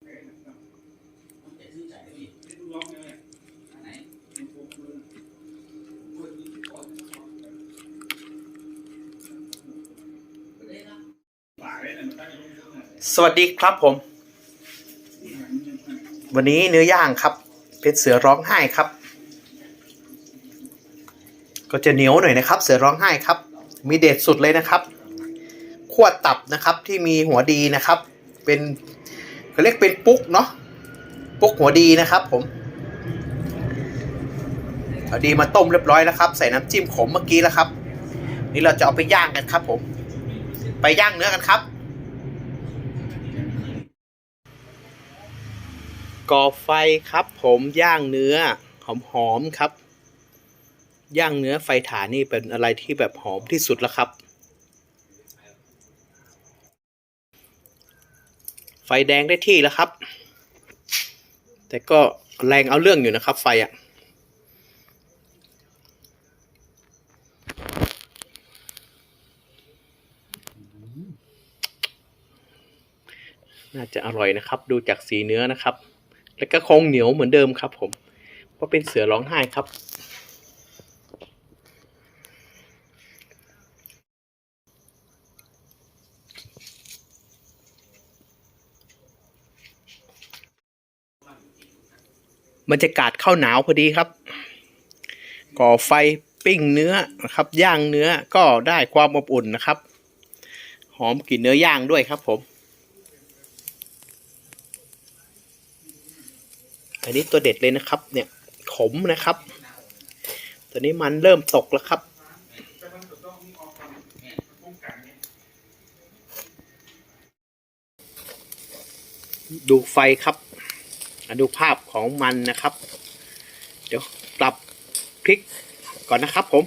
สวัสดีครับผม วันนี้เนื้อย่างครับเป็นเสือร้องไห้ครับ ก็จะเหนียวหน่อยนะครับ เสือร้องไห้ครับ มีเด็ดสุดเลยนะครับ ขวดตับนะครับที่มีหัวดีนะครับ เป็น เขาเรียกเป็นปุ๊กเนาะปุ๊กหัวดีนะครับ ผมเอาดีมาต้มเรียบร้อยแล้วครับ ใส่น้ำจิ้มขมเมื่อกี้แล้วครับ นี่เราจะเอาไปย่างกันครับ ผม ไปย่างเนื้อกันครับก่อไฟครับ ผมย่างเนื้อหอมๆครับ ย่างเนื้อไฟถ่านนี่เป็นอะไรที่แบบหอมที่สุดแล้วครับ ไฟแดงได้ที่แล้วครับ แต่ก็แรงเอาเรื่องอยู่นะครับ ไฟอะ่ะน่าจะอร่อยนะครับ ดูจากสีเนื้อนะครับ แล้วก็คงเหนียวเหมือนเดิมครับ ผมเพราะเป็นเสือร้องไห้ครับ บรรยากาศเข้าหนาวพอดีครับ ก่อไฟปิ้งเนื้อนะครับ ย่างเนื้อก็ได้ความอบอุ่นนะครับ หอมกลิ่นเนื้อย่างด้วยครับผม อันนี้ตัวเด็ดเลยนะครับ เนี่ยขมนะครับตอนนี้มันเริ่มตกแล้วครับดูไฟครับ ดูภาพของมันนะครับ เดี๋ยวปรับพลิกก่อนนะครับผม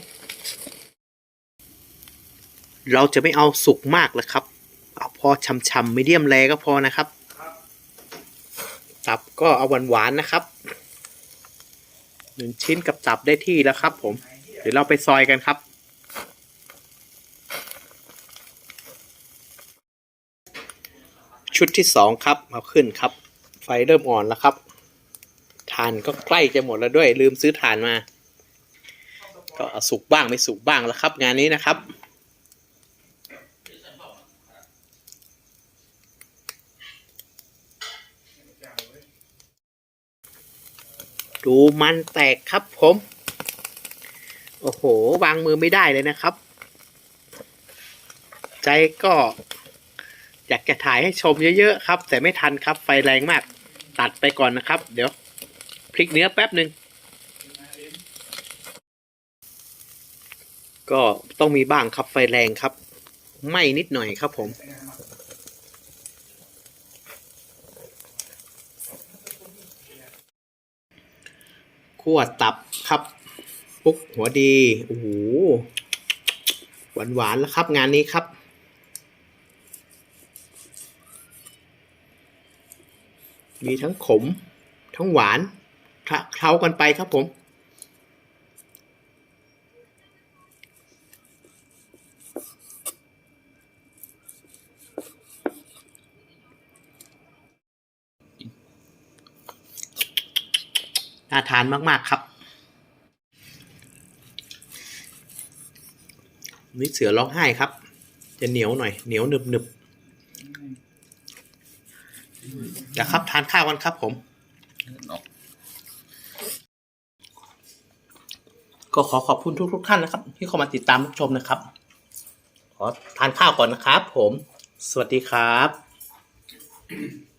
เราจะไม่เอาสุกมากเลยครับ เอาพอช่ำๆมีเดียมแรก็พอนะครับ ตับก็เอาหวานๆนะครับหนึ่งชิ้นกับตับได้ที่แล้วครับ ผม เดี๋ยวเราไปซอยกันครับชุดที่สองครับ เอาขึ้นครับ ไฟเริ่มอ่อนแล้วครับทานก็ใกล้จะหมดแล้วด้วย ลืมซื้อถ่านมา ก็สุกบ้างไม่สุกบ้างแล้วครับ งานนี้นะครับ ดูมันแตกครับผม โอ้โห วางมือไม่ได้เลยนะครับ ใจก็ อยากจะถ่ายให้ชมเยอะๆครับ แต่ไม่ทันครับไฟแรงมาก ตัดไปก่อนนะครับ เดี๋ยวพลิกเนื้อแป๊บหนึ่งก็ต้องมีบ้างครับไฟแรงครับ ไม่นิดหน่อยครับผมขั่วตับครับปุ๊กหัวดีโอ้โหหวานหวานๆแล้วครับงานนี้ครับ มีทั้งขม ทั้งหวานคเคล้ากันไปครับผม น่าทานมาก ๆ ครับนี่เสือร้องไห้ครับ จะเหนียวหน่อย เหนียวหนึบหนึบ เดี๋ยวครับทานข้าวกันครับผม ก็ขอขอบคุณทุกทุกๆท่านนะครับ ที่เข้ามาติดตามรับชมนะครับ ขอทานข้าวก่อนนะครับผม สวัสดีครับ